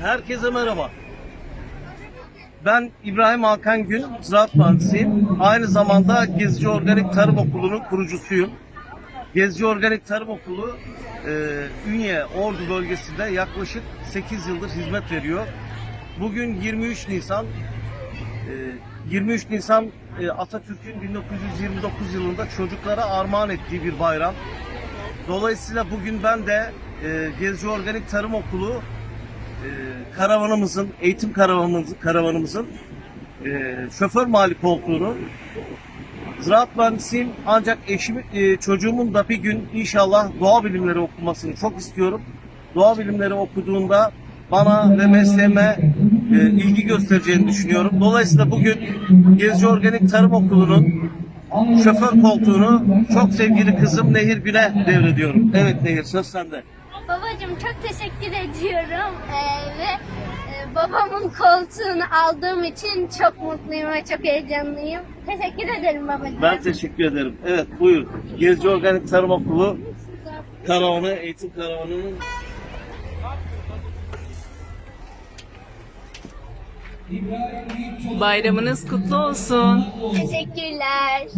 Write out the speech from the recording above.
Herkese merhaba. Ben İbrahim Hakan Gün, ziraat mühendisiyim. Aynı zamanda Gezici Organik Tarım Okulu'nun kurucusuyum. Gezici Organik Tarım Okulu, e, Ünye, Ordu bölgesinde yaklaşık 8 yıldır hizmet veriyor. Bugün 23 Nisan, e, 23 Nisan e, Atatürk'ün 1929 yılında çocuklara armağan ettiği bir bayram. Dolayısıyla bugün ben de e, Gezici Organik Tarım Okulu karavanımızın, eğitim karavanımızın, karavanımızın e, şoför mali koltuğunu ziraat mühendisiyim ancak eşim, e, çocuğumun da bir gün inşallah doğa bilimleri okumasını çok istiyorum. Doğa bilimleri okuduğunda bana ve mesleğime e, ilgi göstereceğini düşünüyorum. Dolayısıyla bugün Gezici Organik Tarım Okulu'nun şoför koltuğunu çok sevgili kızım Nehir Gün'e devrediyorum. Evet Nehir söz sende. Babacığım çok teşekkür ediyorum Ee, ve e, babamın koltuğunu aldığım için çok mutluyum ve çok heyecanlıyım. Teşekkür ederim babacığım. Ben teşekkür ederim. Evet buyur. Gezici Organik Tarım Okulu karavanı, eğitim karavanının Bayramınız kutlu olsun. Teşekkürler.